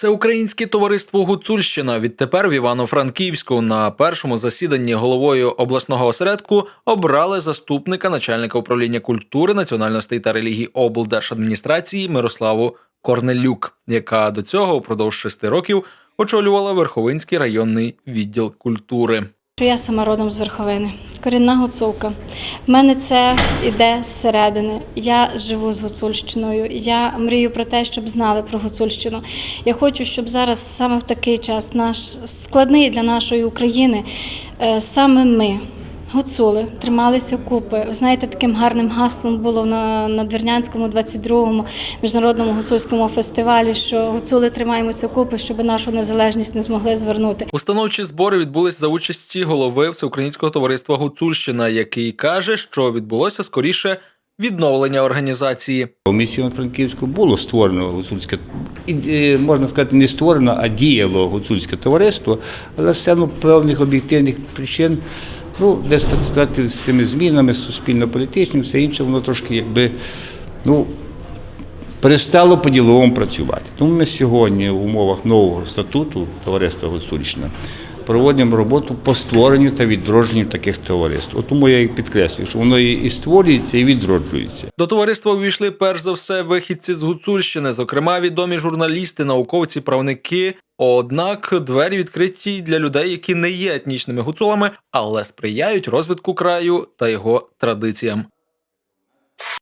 Всеукраїнське товариство Гуцульщина відтепер в Івано-Франківську на першому засіданні головою обласного осередку обрали заступника начальника управління культури, національностей та релігій облдержадміністрації Мирославу Корнелюк, яка до цього упродовж шести років очолювала Верховинський районний відділ культури. я сама родом з Верховини, корінна гуцулка. В мене це іде зсередини. Я живу з Гуцульщиною. Я мрію про те, щоб знали про Гуцульщину. Я хочу, щоб зараз саме в такий час, наш складний для нашої України, е, саме ми. Гуцули трималися купи. Ви знаєте, таким гарним гаслом було на Надвірнянському 22-му міжнародному гуцульському фестивалі, що гуцули тримаємося купи, щоб нашу незалежність не змогли звернути. Установчі збори відбулись за участі голови Всеукраїнського товариства Гуцульщина, який каже, що відбулося скоріше відновлення організації. У місті Івано-Франківську було створено гуцульське, і, е, можна сказати, не створено, а діяло гуцульське товариство, але з силу певних об'єктивних причин, ну, десь так сказати, з цими змінами суспільно-політичним, все інше, воно трошки якби, ну, перестало по-діловому працювати. Тому ми сьогодні в умовах нового статуту товариства Гуцульщина проводимо роботу по створенню та відродженню таких товариств. От тому я і підкреслюю, що воно і створюється, і відроджується. До товариства увійшли перш за все вихідці з Гуцульщини, зокрема відомі журналісти, науковці, правники. Однак двері відкриті для людей, які не є етнічними гуцулами, але сприяють розвитку краю та його традиціям.